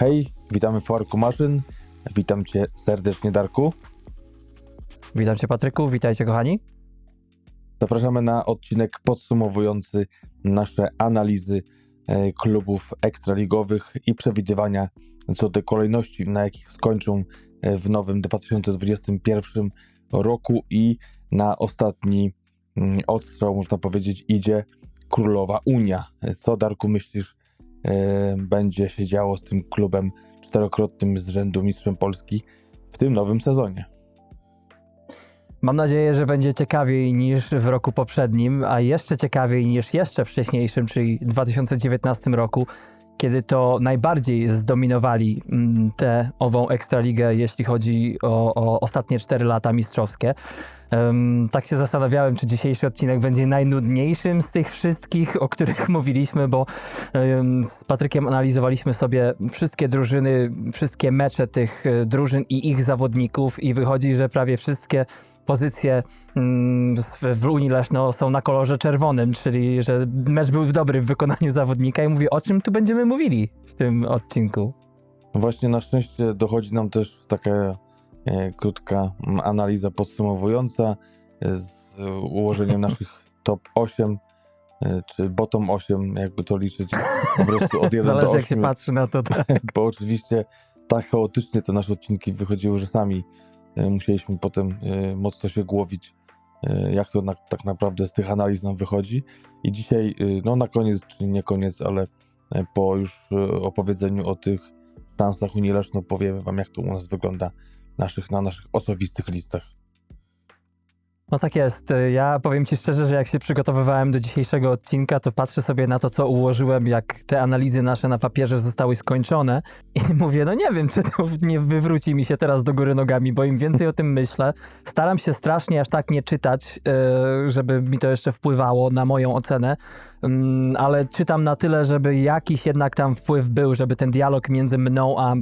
Hej, witamy w Farku Maszyn. Witam cię serdecznie, Darku. Witam Cię, Patryku. Witajcie, kochani. Zapraszamy na odcinek podsumowujący nasze analizy e, klubów ekstraligowych i przewidywania co do kolejności, na jakich skończą e, w nowym 2021 roku i na ostatni mm, odstrzał, można powiedzieć, idzie Królowa Unia. Co, Darku, myślisz, e, będzie się działo z tym klubem czterokrotnym z rzędu mistrzem Polski w tym nowym sezonie? Mam nadzieję, że będzie ciekawiej niż w roku poprzednim, a jeszcze ciekawiej niż jeszcze wcześniejszym, czyli 2019 roku, kiedy to najbardziej zdominowali mm, tę ową ekstraligę, jeśli chodzi o, o ostatnie 4 lata mistrzowskie. Em, tak się zastanawiałem, czy dzisiejszy odcinek będzie najnudniejszym z tych wszystkich, o których mówiliśmy, bo em, z Patrykiem analizowaliśmy sobie wszystkie drużyny, wszystkie mecze tych e, drużyn i ich zawodników i wychodzi, że prawie wszystkie pozycje mm, w- Unii Leszno są na kolorze czerwonym, czyli że mecz był dobry w wykonaniu zawodnika i mówię, o czym tu będziemy mówili w tym odcinku. No Właśnie na szczęście dochodzi nam też taka krótka mm, analiza podsumowująca e, z e, ułożeniem naszych top 8 e, czy bottom 8, jakby to liczyć po prostu od 1 Zależy do jak się 8, patrzy na to. Tak. bo oczywiście tak chaotycznie te nasze odcinki wychodziły, że sami e, musieliśmy potem e, mocno się głowić, e, jak to na, tak naprawdę z tych analiz nam wychodzi. I dzisiaj, e, no na koniec, czyli nie koniec, ale e, po już e, opowiedzeniu o tych szansach Unii Leszno powiemy wam, jak to u nas wygląda naszych, na naszych osobistych listach. No tak jest. Ja powiem ci szczerze, że jak się przygotowywałem do dzisiejszego odcinka, to patrzę sobie na to, co ułożyłem, jak te analizy nasze na papierze zostały skończone i mówię, no nie wiem, czy to nie wywróci mi się teraz do góry nogami, bo im więcej o tym myślę, staram się strasznie aż tak nie czytać, e, żeby mi to jeszcze wpływało na moją ocenę, Mm, ale czytam na tyle, żeby jakiś jednak tam wpływ był, żeby ten dialog między mną a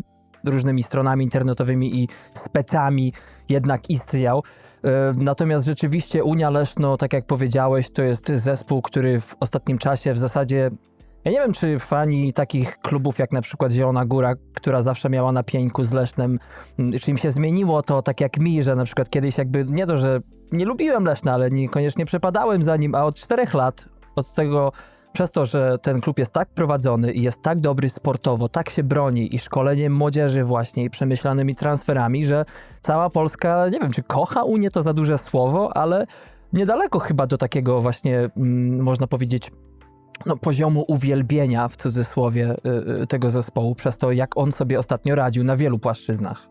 różnymi stronami internetowymi i specami jednak istniał. E, Natomiast rzeczywiście Unia Leszno, tak jak powiedziałeś, to jest zespół, który w ostatnim czasie w zasadzie. Ja nie wiem, czy fani takich klubów jak na przykład Zielona Góra, która zawsze miała na pieńku z Lesznem, czy im się zmieniło to tak jak mi, że na przykład kiedyś jakby nie to, że nie lubiłem Leszna, ale niekoniecznie przepadałem za nim, a od czterech lat, od tego przez to, że ten klub jest tak prowadzony i jest tak dobry sportowo, tak się broni i szkoleniem młodzieży właśnie i przemyślanymi transferami, że cała Polska, nie wiem czy kocha Unię to za duże słowo, ale niedaleko chyba do takiego właśnie, mm, można powiedzieć, no, poziomu uwielbienia w cudzysłowie y, y, tego zespołu, przez to jak on sobie ostatnio radził na wielu płaszczyznach.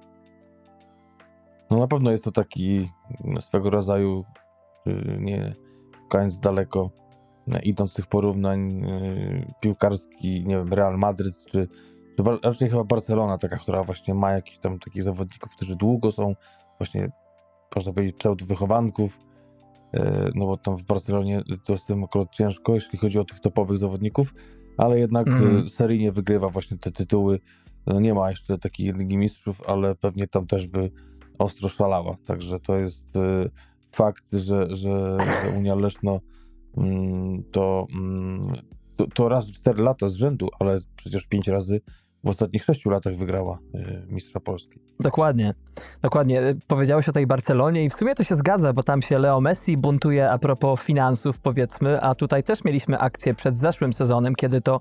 No na pewno jest to taki swego rodzaju, y, nie szukając daleko, idąc tych porównań, y, piłkarski, nie wiem, Real Madryt, czy, czy bar- raczej chyba Barcelona, taka, która właśnie ma jakichś tam takich zawodników, którzy długo są właśnie, można powiedzieć, pseudowychowanków, y, no bo tam w Barcelonie to z tym akurat ciężko, jeśli chodzi o tych topowych zawodników, ale jednak Mhm. y, seryjnie wygrywa właśnie te tytuły. No nie ma jeszcze takiej Ligi Mistrzów, ale pewnie tam też by ostro szalała. Także to jest y, fakt, że, że, że Unia Leszno mm, to, mm, to, to raz w 4 lata z rzędu, ale przecież 5 razy w ostatnich 6 latach wygrała y, Mistrza Polski. Dokładnie, dokładnie. Y, Powiedziałeś o tej Barcelonie i w sumie to się zgadza, bo tam się Leo Messi buntuje a propos finansów, powiedzmy, a tutaj też mieliśmy akcję przed zeszłym sezonem, kiedy to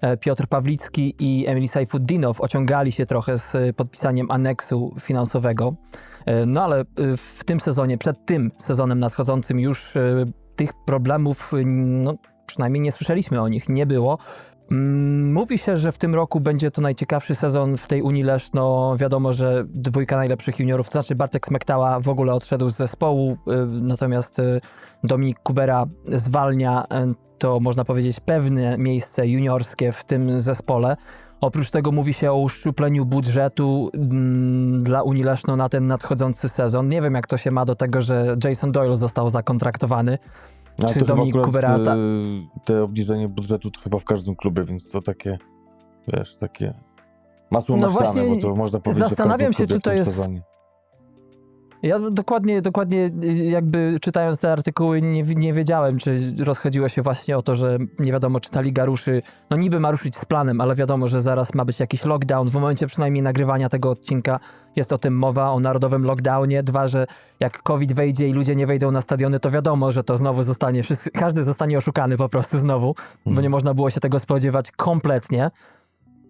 e, Piotr Pawlicki i Emil Sajfuddinow ociągali się trochę z y, podpisaniem aneksu finansowego. E, No ale w tym sezonie, przed tym sezonem nadchodzącym już tych problemów, y, no przynajmniej nie słyszeliśmy o nich, nie było. Mm, Mówi się, że w tym roku będzie to najciekawszy sezon w tej Unii Leszno. Wiadomo, że dwójka najlepszych juniorów, znaczy Bartek Smektała w ogóle odszedł z zespołu, y, natomiast y, Dominik Kubera zwalnia to można powiedzieć pewne miejsce juniorskie w tym zespole. Oprócz tego mówi się o uszczupleniu budżetu mm, dla Unii Leszno na ten nadchodzący sezon. Nie wiem, jak to się ma do tego, że Jason Doyle został zakontraktowany. Ale Czy to chyba Dominik akurat, Kuberata- y, te obniżenie budżetu to chyba w każdym klubie, więc to takie, wiesz, takie masło No maślane, właśnie bo to można powiedzieć, zastanawiam się, klubie czy w to tym jest- Sezonie. Ja dokładnie, dokładnie y, jakby czytając te artykuły nie, nie wiedziałem, czy rozchodziło się właśnie o to, że nie wiadomo, czy ta liga ruszy, no niby ma ruszyć z planem, ale wiadomo, że zaraz ma być jakiś lockdown. W momencie przynajmniej nagrywania tego odcinka jest o tym mowa, o narodowym lockdownie. Dwa, że jak COVID wejdzie i ludzie nie wejdą na stadiony, to wiadomo, że to znowu zostanie, wszyscy, każdy zostanie oszukany po prostu znowu, bo Mhm. nie można było się tego spodziewać kompletnie.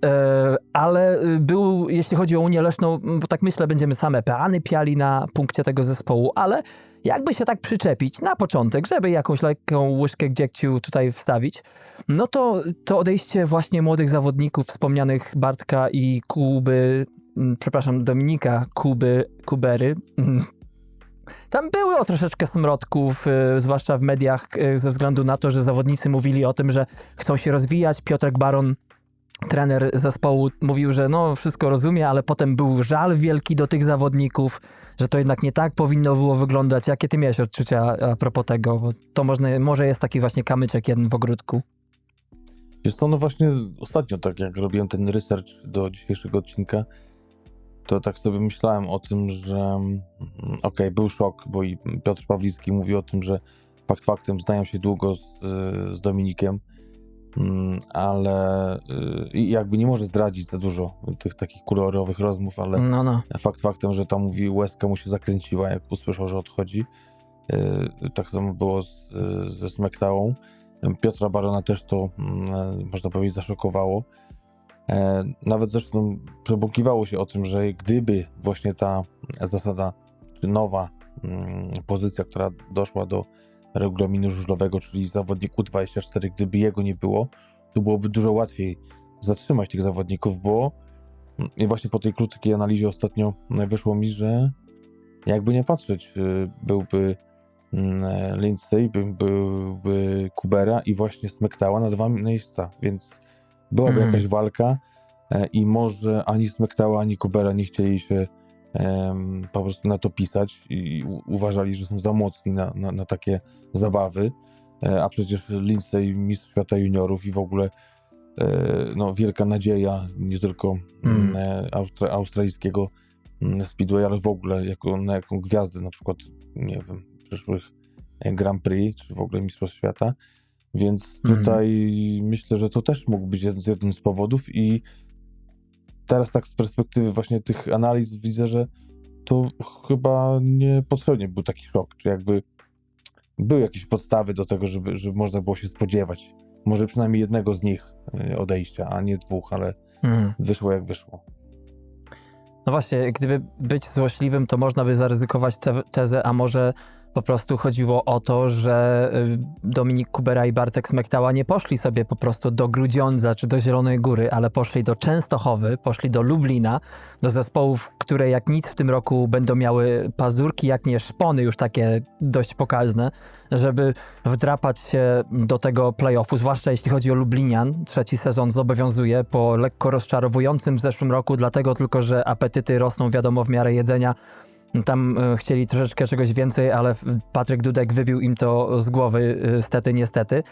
E, ale y, był, jeśli chodzi o Unię Leszną, bo tak myślę, będziemy same peany piali na punkcie tego zespołu, ale jakby się tak przyczepić na początek, żeby jakąś lekką łyżkę dziegciu tutaj wstawić, no to to odejście właśnie młodych zawodników wspomnianych Bartka i Kuby, przepraszam, Dominika Kuby, Kubery, mm, tam było troszeczkę smrodków, y, zwłaszcza w mediach, y, ze względu na to, że zawodnicy mówili o tym, że chcą się rozwijać. Piotrek Baron, trener zespołu, mówił, że no wszystko rozumie, ale potem był żal wielki do tych zawodników, że to jednak nie tak powinno było wyglądać. Jakie ty miałeś odczucia a propos tego? Bo to można, może jest taki właśnie kamyczek jeden w ogródku. Wiesz co, no właśnie ostatnio, tak jak robiłem ten research do dzisiejszego odcinka, to tak sobie myślałem o tym, że mm, okej, był szok, bo i Piotr Pawlicki mówił o tym, że fakt faktem znają się długo z, y, z Dominikiem, ale y, jakby nie może zdradzić za dużo tych takich kolorowych rozmów, ale No, no. fakt faktem, że tam mówi, łezka mu się zakręciła, jak usłyszał, że odchodzi. Yy, Tak samo było z, ze Smektałą. Piotra Barona też to, mm, można powiedzieć, zaszokowało. E, Nawet zresztą przebąkiwało się o tym, że gdyby właśnie ta zasada, czy nowa mm, pozycja, która doszła do regulaminu żużlowego, czyli zawodnik U24, gdyby jego nie było, to byłoby dużo łatwiej zatrzymać tych zawodników, bo mm, i właśnie po tej krótkiej analizie ostatnio wyszło mi, że jakby nie patrzeć, y, byłby mm, Lindsay, by- byłby Kubera i właśnie Smektała na dwa miejsca, więc byłaby Mhm. jakaś walka e, i może ani Smektała, ani Kubera nie chcieli się po prostu na to pisać i uważali, że są za mocni na, na, na takie zabawy, E, a przecież Lindsay mistrz świata juniorów i w ogóle e, no, wielka nadzieja nie tylko Mm. mm. e, austra- australijskiego mm, speedway, ale w ogóle jako, na jaką gwiazdę na przykład, nie wiem, przyszłych Grand Prix, czy w ogóle Mistrzostw Świata. Więc Mhm. tutaj myślę, że to też mógł być z jednym z powodów i teraz tak z perspektywy właśnie tych analiz widzę, że to chyba niepotrzebnie był taki szok, czy jakby były jakieś podstawy do tego, żeby, żeby można było się spodziewać. Może przynajmniej jednego z nich e, odejścia, a nie dwóch, ale Mhm. wyszło jak wyszło. No właśnie, gdyby być złośliwym, to można by zaryzykować tę tezę, a może po prostu chodziło o to, że y, Dominik Kubera i Bartek Smektała nie poszli sobie po prostu do Grudziądza czy do Zielonej Góry, ale poszli do Częstochowy, poszli do Lublina, do zespołów, które jak nic w tym roku będą miały pazurki, jak nie szpony już takie dość pokaźne, żeby wdrapać się do tego playoffu, zwłaszcza jeśli chodzi o Lublinian. Trzeci sezon zobowiązuje po lekko rozczarowującym w zeszłym roku, dlatego tylko, że apetyty rosną wiadomo w miarę jedzenia. Tam e, chcieli troszeczkę czegoś więcej, ale Patryk Dudek wybił im to z głowy, e, stety, niestety.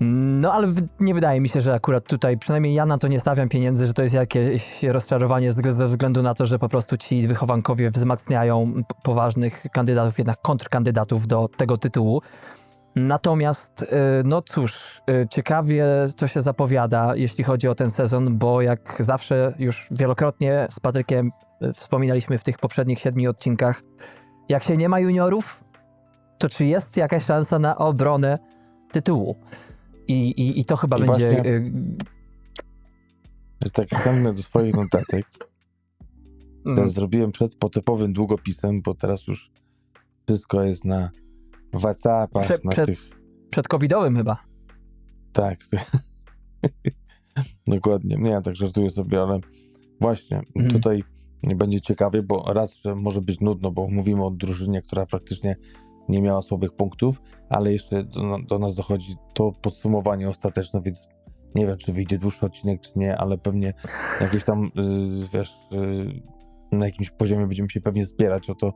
No ale nie wydaje mi się, że akurat tutaj, przynajmniej ja na to nie stawiam pieniędzy, że to jest jakieś rozczarowanie ze względu na to, że po prostu ci wychowankowie wzmacniają poważnych kandydatów, jednak kontrkandydatów do tego tytułu. Natomiast, y, no cóż, ciekawie to się zapowiada, jeśli chodzi o ten sezon, bo jak zawsze już wielokrotnie z Patrykiem wspominaliśmy w tych poprzednich siedmiu odcinkach, jak się nie ma juniorów, to czy jest jakaś szansa na obronę tytułu? I, i, i to chyba I będzie. właśnie- y, Tak sięgnę do swoich notatek. mm, zrobiłem przed potypowym długopisem, bo teraz już wszystko jest na WhatsAppach, Prze- na przed- tych... przed covidowym chyba. Tak. Dokładnie. Nie, tak żartuję sobie, ale właśnie Mhm. tutaj będzie ciekawie, bo raz, że może być nudno, bo mówimy o drużynie, która praktycznie nie miała słabych punktów, ale jeszcze do, do nas dochodzi to podsumowanie ostateczne, więc nie wiem, czy wyjdzie dłuższy odcinek, czy nie, ale pewnie jakieś tam, y, wiesz, y, na jakimś poziomie będziemy się pewnie spierać o to,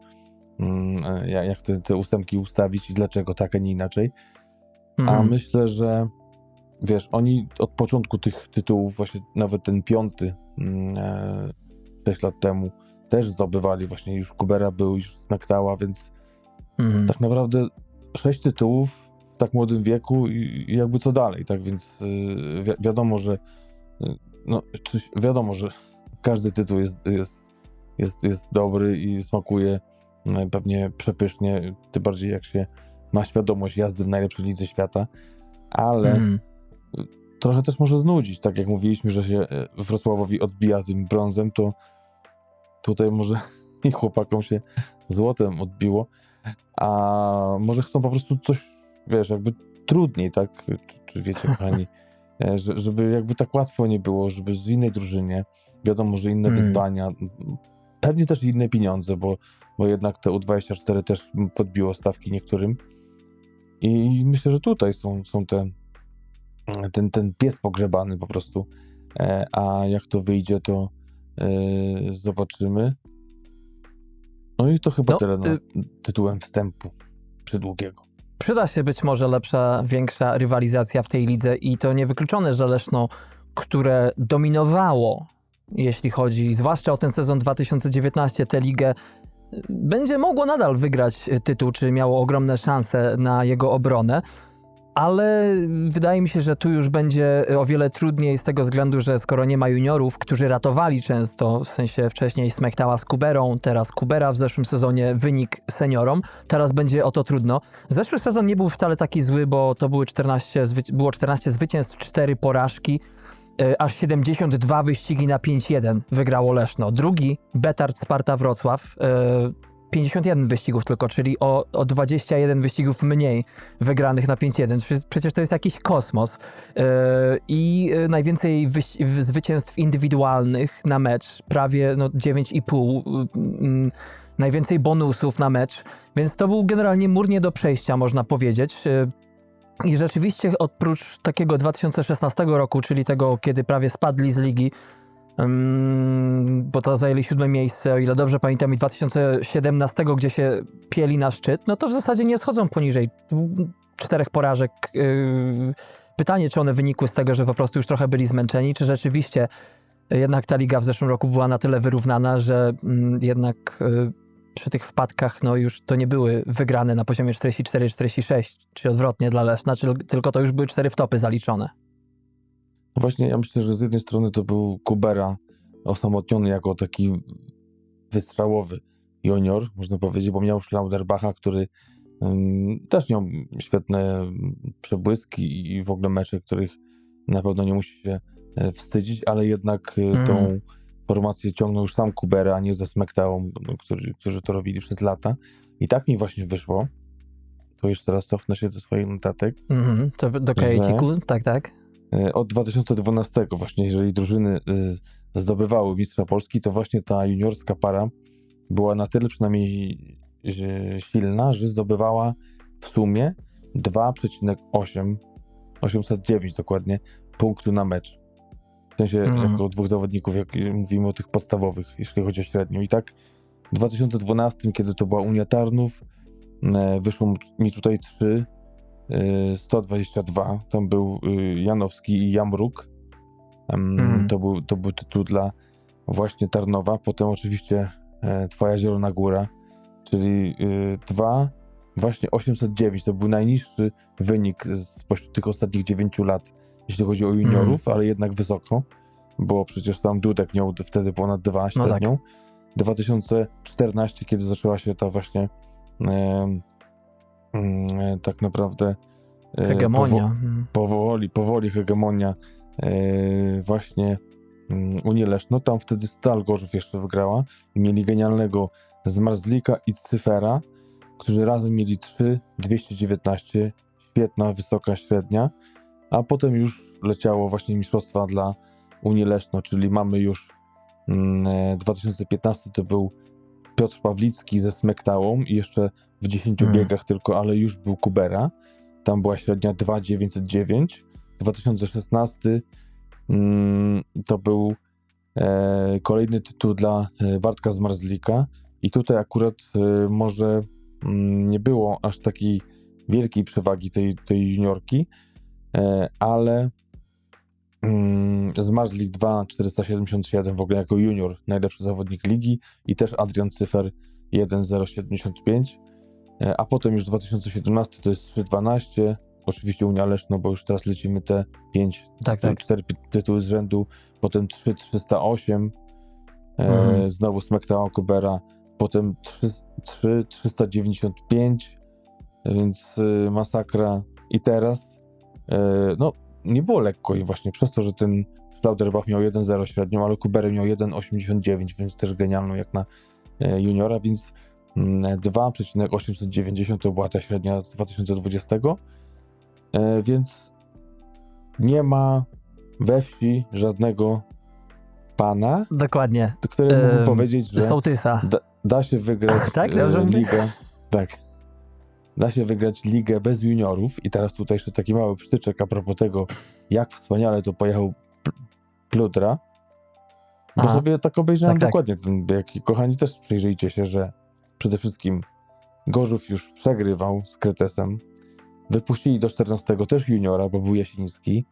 mm, y, jak te, te ustępki ustawić i dlaczego tak, a nie inaczej. A Mhm. myślę, że wiesz, oni od początku tych tytułów, właśnie nawet ten piąty, mm, e, 6 lat temu, też zdobywali. Właśnie już Kubera był, już Smektała, więc Mhm. tak naprawdę sześć tytułów w tak młodym wieku i i jakby co dalej, tak więc y, wi wiadomo, że y, no, czy, wiadomo, że każdy tytuł jest, jest, jest, jest dobry i smakuje y, pewnie przepysznie, tym bardziej jak się ma świadomość jazdy w najlepszej lidze świata, ale Mhm. trochę też może znudzić, tak jak mówiliśmy, że się Wrocławowi odbija tym brązem, to tutaj może i chłopakom się złotem odbiło, a może chcą po prostu coś, wiesz, jakby trudniej, tak, czy, czy wiecie, kochani, e, że, żeby jakby tak łatwo nie było, żeby z innej drużynie, wiadomo, że inne Mm. wyzwania, pewnie też inne pieniądze, bo, bo jednak te U24 też podbiło stawki niektórym i myślę, że tutaj są, są te ten, ten pies pogrzebany po prostu. E, a jak to wyjdzie, to e, zobaczymy. No i to chyba No, tyle no, y- tytułem wstępu przydługiego. Przyda się być może lepsza, większa rywalizacja w tej lidze i to niewykluczone, że Leszno, które dominowało, jeśli chodzi zwłaszcza o ten sezon 2019, tę ligę, będzie mogło nadal wygrać tytuł, czy miało ogromne szanse na jego obronę. Ale wydaje mi się, że tu już będzie o wiele trudniej z tego względu, że skoro nie ma juniorów, którzy ratowali często, w sensie wcześniej Smektała z Kuberą, teraz Kubera w zeszłym sezonie wynik seniorom, teraz będzie o to trudno. Zeszły sezon nie był wcale taki zły, bo to były 14, zwy- było 14 zwycięstw, 4 porażki, e, aż 72 wyścigi na 5-1 wygrało Leszno. Drugi, Betard Sparta Wrocław, e, 51 wyścigów tylko, czyli o, o 21 wyścigów mniej wygranych na 5-1. Przecież- to jest jakiś kosmos. E, I e, najwięcej wyś- zwycięstw indywidualnych na mecz, prawie no, 9,5. mm, Najwięcej bonusów na mecz, więc to był generalnie mur nie do przejścia, można powiedzieć. E, I rzeczywiście oprócz takiego 2016 roku, czyli tego, kiedy prawie spadli z ligi, bo to zajęli siódme miejsce, o ile dobrze pamiętam, i 2017, gdzie się pieli na szczyt, no to w zasadzie nie schodzą poniżej czterech porażek. Yy, Pytanie, czy one wynikły z tego, że po prostu już trochę byli zmęczeni, czy rzeczywiście jednak ta liga w zeszłym roku była na tyle wyrównana, że mm, jednak y, przy tych wpadkach no już to nie były wygrane na poziomie 44-46, czy odwrotnie dla Leszna, czy, tylko to już były cztery wtopy zaliczone. No Właśnie ja myślę, że z jednej strony to był Kubera osamotniony jako taki wystrzałowy junior, można powiedzieć, bo miał Schlauderbacha, który ym, też miał świetne przebłyski i w ogóle mecze, których na pewno nie musi się e, wstydzić, ale jednak Mhm. tą formację ciągnął już sam Kubera, a nie ze Smektałą, którzy, którzy to robili przez lata. I tak mi właśnie wyszło. To już teraz cofnę się do swoich notatek. Mhm, to do Kajeciku, tak, tak. E, Od 2012 właśnie, jeżeli drużyny y, zdobywały mistrza Polski, to właśnie ta juniorska para była na tyle przynajmniej silna, że zdobywała w sumie 2,8 809 dokładnie punktu na mecz. W sensie Mhm. jako dwóch zawodników, jak mówimy o tych podstawowych, jeśli chodzi o średnią. I tak w 2012, kiedy to była Unia Tarnów, e, wyszło mi tutaj 3 y, 122. Tam był y, Janowski i Jamruk. Mhm. to, był, to był tytuł dla właśnie Tarnowa. Potem oczywiście e, Twoja Zielona Góra, czyli y, 2, właśnie 809. To był najniższy wynik spośród tych ostatnich 9 lat, jeśli chodzi o juniorów, ale jednak wysoko, bo przecież sam Dudek miał wtedy ponad 2 No tak. średnią. 2014, kiedy zaczęła się ta właśnie mm, tak naprawdę e, Hegemonia. powo- Mhm. powoli, powoli hegemonia e, właśnie mm, Unii Leszno. Tam wtedy Stal Gorzów jeszcze wygrała i mieli genialnego Zmarzlika i Cyfera, którzy razem mieli 3, 219, świetna, wysoka średnia, a potem już leciało właśnie mistrzostwa dla Unii Leszno, czyli mamy już mm, e, 2015 to był Piotr Pawlicki ze Smektałą i jeszcze w 10 Mm. biegach tylko, ale już był Kubera. Tam była średnia 2,909. 2016 mm, to był e, kolejny tytuł dla e, Bartka Zmarzlika i tutaj akurat e, może mm, nie było aż takiej wielkiej przewagi tej, tej juniorki, e, ale Mm, z Mars League 2 477 w ogóle jako junior, najlepszy zawodnik ligi i też Adrian Cyfer 1.075, E, a potem już 2017 to jest 3.12, oczywiście Unia Leszno, bo już teraz lecimy te 5, Tak, tak. 4 tytuły z rzędu, potem 3.308, e, Mhm. znowu SmackDown Kubera, potem 3, 3, 395, więc y, masakra. I teraz e, no nie było lekko i właśnie przez to, że ten Schlauderbach miał 1.0 średnią, ale Kubery miał 1.89, więc też genialną jak na e, juniora, więc 2,890 to była ta średnia z 2020, e, więc nie ma we wsi żadnego pana, Dokładnie. który mógłby Em, powiedzieć, że Sołtysa. da, da się wygrać Tak, e, dobrze ligę. Tak. Da się wygrać ligę bez juniorów i teraz tutaj jeszcze taki mały przytyczek a propos tego, jak wspaniale to pojechał Pl- Pludra. Bo Aha. sobie tak obejrzałem Tak, tak. dokładnie ten bieg i kochani też przyjrzyjcie się, że przede wszystkim Gorzów już przegrywał z Kretesem. Wypuścili do 14 też juniora, bo był Jasiński.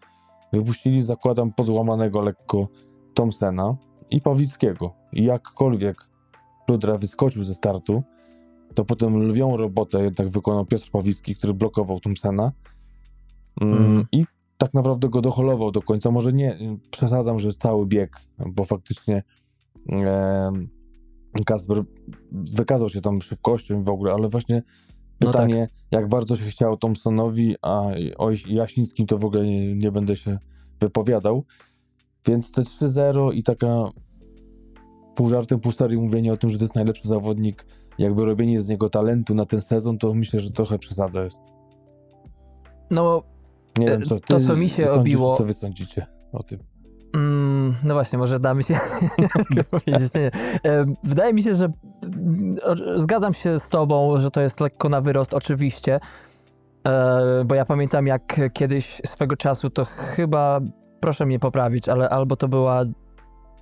Wypuścili, zakładam, podłamanego lekko Thompsona i Pawlickiego. I jakkolwiek Pludra wyskoczył ze startu, to potem lwią robotę jednak wykonał Piotr Pawlicki, który blokował Thompsona. Mm, Mhm. I tak naprawdę go doholował do końca. Może nie, przesadzam, że cały bieg, bo faktycznie em, Kasper wykazał się tam szybkością i w ogóle, ale właśnie No pytanie, jak bardzo się chciało Thompsonowi, a o Jasińskim to w ogóle nie, nie będę się wypowiadał. Więc te 3-0 i taka pół żartem, pół serii mówienie o tym, że to jest najlepszy zawodnik, jakby robienie z niego talentu na ten sezon, to myślę, że trochę przesada jest. No, Nie E, wiem, co ty to, co mi się sądzisz, obiło- co wy sądzicie o tym. Mm, no właśnie, może damy się dowiedzieć. Nie, nie. E, Wydaje mi się, że mm, zgadzam się z tobą, że to jest lekko na wyrost, oczywiście. E, Bo ja pamiętam, jak kiedyś swego czasu to chyba, proszę mnie poprawić, ale albo to była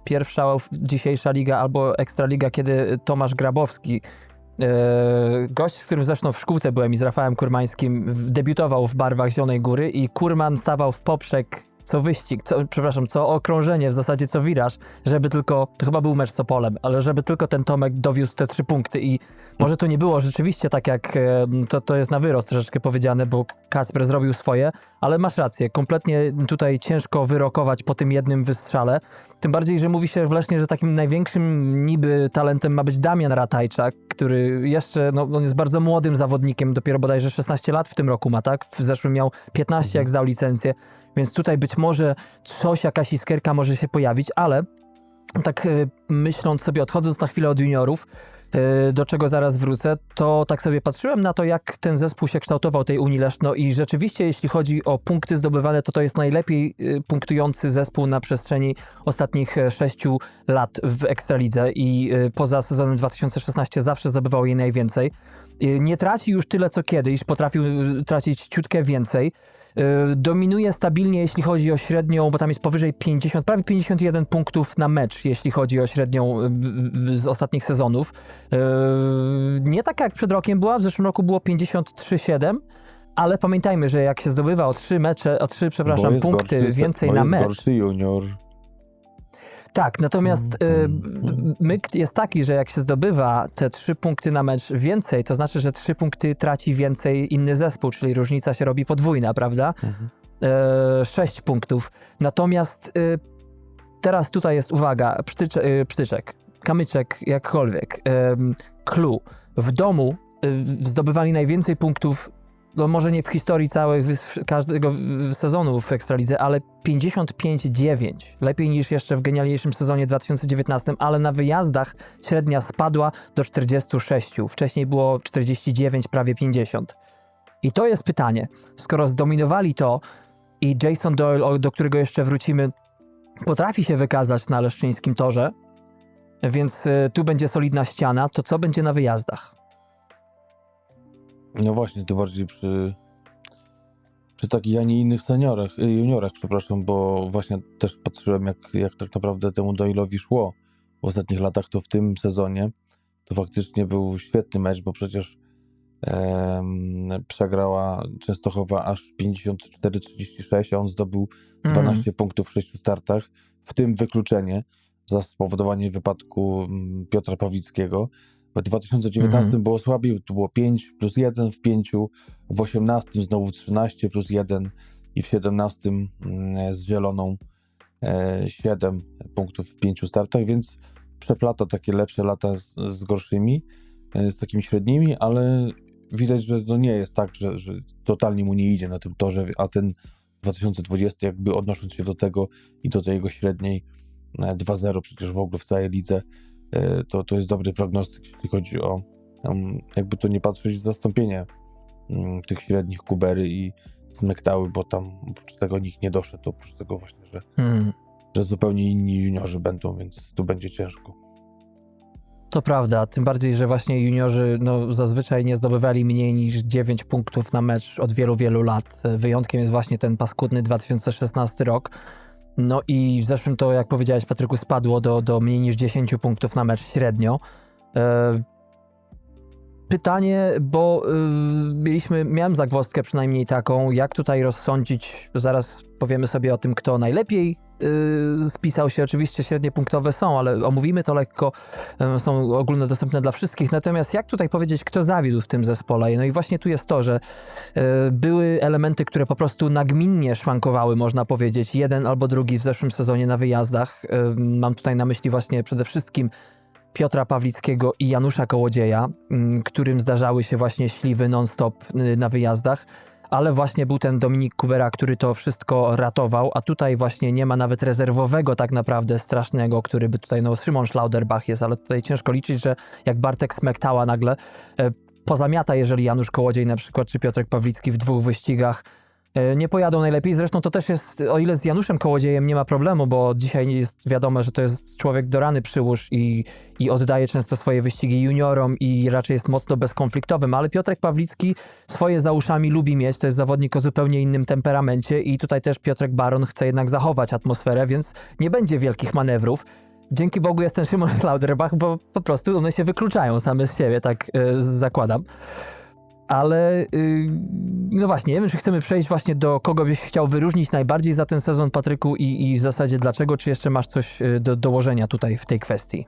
pierwsza dzisiejsza liga, albo ekstraliga, kiedy Tomasz Grabowski, e, gość, z którym zresztą w szkółce byłem i z Rafałem Kurmańskim, debiutował w barwach Zielonej Góry i Kurman stawał w poprzek co wyścig, co, przepraszam, co okrążenie, w zasadzie co wiraż, żeby tylko, to chyba był mecz z Opolem, ale żeby tylko ten Tomek dowiózł te trzy punkty i może to nie było rzeczywiście tak jak e, to, to jest na wyrost troszeczkę powiedziane, bo Kacper zrobił swoje, ale masz rację, kompletnie tutaj ciężko wyrokować po tym jednym wystrzale, tym bardziej, że mówi się w Lesznie, że takim największym niby talentem ma być Damian Ratajczak, który jeszcze, no on jest bardzo młodym zawodnikiem, dopiero bodajże 16 lat w tym roku ma, tak? W zeszłym miał 15 jak zdał licencję, więc tutaj być może coś, jakaś iskierka może się pojawić, ale tak e, myśląc sobie, odchodząc na chwilę od juniorów, do czego zaraz wrócę, to tak sobie patrzyłem na to, jak ten zespół się kształtował tej Unii Leszno i rzeczywiście, jeśli chodzi o punkty zdobywane, to to jest najlepiej e, punktujący zespół na przestrzeni ostatnich e, sześciu lat w Ekstralidze i e, poza sezonem 2016 zawsze zdobywał jej najwięcej. E, Nie traci już tyle co kiedyś, potrafił e, tracić ciutkę więcej. E, Dominuje stabilnie, jeśli chodzi o średnią, bo tam jest powyżej 50, prawie 51 punktów na mecz, jeśli chodzi o średnią z ostatnich sezonów. Nie tak jak przed rokiem była, w zeszłym roku było 53,7, ale pamiętajmy, że jak się zdobywa o trzy mecze, o trzy, przepraszam, punkty gorszy, więcej na mecz. gorszy junior. Tak, natomiast y, Mhm. myk jest taki, że jak się zdobywa te trzy punkty na mecz więcej, to znaczy, że trzy punkty traci więcej inny zespół, czyli różnica się robi podwójna, prawda? Mhm. E, sześć punktów. Natomiast y, teraz tutaj jest uwaga, przytycze, y, przytyczek, kamyczek, jakkolwiek, ym, clue. W domu y, zdobywali najwięcej punktów, no może nie w historii całych każdego sezonu w Ekstralidze, ale 55-9. Lepiej niż jeszcze w genialniejszym sezonie 2019, ale na wyjazdach średnia spadła do 46. Wcześniej było 49, prawie 50. I to jest pytanie. Skoro zdominowali to i Jason Doyle, do którego jeszcze wrócimy, potrafi się wykazać na leszczyńskim torze, więc y, tu będzie solidna ściana, to co będzie na wyjazdach? No właśnie, to bardziej przy, przy takich, a nie innych seniorach, y, juniorach, przepraszam, bo właśnie też patrzyłem, jak, jak tak naprawdę temu Doyle'owi szło w ostatnich latach, to w tym sezonie to faktycznie był świetny mecz, bo przecież em, przegrała Częstochowa aż 54-36, a on zdobył 12 punktów w 6 startach, w tym wykluczenie za spowodowanie wypadku mm, Piotra Pawlickiego. W 2019 Mhm. było słabiej, tu było 5 plus 1 w 5, w 18 znowu 13 plus 1 i w 17 mm, z Zieloną e, 7 punktów w 5 startach, więc przeplata takie lepsze lata z, z gorszymi, e, z takimi średnimi, ale widać, że to nie jest tak, że, że totalnie mu nie idzie na tym torze, a ten 2020 jakby odnosząc się do tego i do tej jego średniej e, 2-0 przecież w ogóle w całej lidze, e, to, to jest dobry prognostyk, jeśli chodzi o jakby to nie patrzeć zastąpienie mm, tych średnich Kubery i Smektały, bo tam oprócz tego nikt nie doszedł, oprócz tego właśnie, że, Mm. że zupełnie inni juniorzy będą, więc tu będzie ciężko. To prawda, tym bardziej, że właśnie juniorzy no, zazwyczaj nie zdobywali mniej niż 9 punktów na mecz od wielu, wielu lat. Wyjątkiem jest właśnie ten paskudny 2016 rok. No i w zeszłym to, jak powiedziałeś Patryku, spadło do, do mniej niż 10 punktów na mecz średnio. E, Pytanie, bo y, mieliśmy, miałem zagwozdkę przynajmniej taką, jak tutaj rozsądzić, zaraz powiemy sobie o tym, kto najlepiej y, spisał się. Oczywiście średnie punktowe są, ale omówimy to lekko, y, są ogólnodostępne dla wszystkich. Natomiast jak tutaj powiedzieć, kto zawiódł w tym zespole? No i właśnie tu jest to, że y, były elementy, które po prostu nagminnie szwankowały, można powiedzieć, jeden albo drugi w zeszłym sezonie na wyjazdach. Mam tutaj na myśli właśnie przede wszystkim Piotra Pawlickiego i Janusza Kołodzieja, mm, którym zdarzały się właśnie śliwy non-stop y, na wyjazdach, ale właśnie był ten Dominik Kubera, który to wszystko ratował, a tutaj właśnie nie ma nawet rezerwowego tak naprawdę strasznego, który by tutaj, no Szymon Schlauderbach jest, ale tutaj ciężko liczyć, że jak Bartek Smektała nagle e, pozamiata, jeżeli Janusz Kołodziej na przykład, czy Piotrek Pawlicki w dwóch wyścigach nie pojadą najlepiej. Zresztą to też jest, o ile z Januszem Kołodziejem nie ma problemu, bo dzisiaj jest wiadomo, że to jest człowiek do rany przyłóż i, i oddaje często swoje wyścigi juniorom i raczej jest mocno bezkonfliktowym, ale Piotrek Pawlicki swoje za uszami lubi mieć, to jest zawodnik o zupełnie innym temperamencie i tutaj też Piotrek Baron chce jednak zachować atmosferę, więc nie będzie wielkich manewrów. Dzięki Bogu jest ten Szymon Schlauderbach, bo po prostu one się wykluczają same z siebie, tak e, zakładam. Ale y, no właśnie, nie wiem, czy chcemy przejść właśnie do kogo byś chciał wyróżnić najbardziej za ten sezon, Patryku, i, i w zasadzie dlaczego, czy jeszcze masz coś y, do dołożenia tutaj w tej kwestii?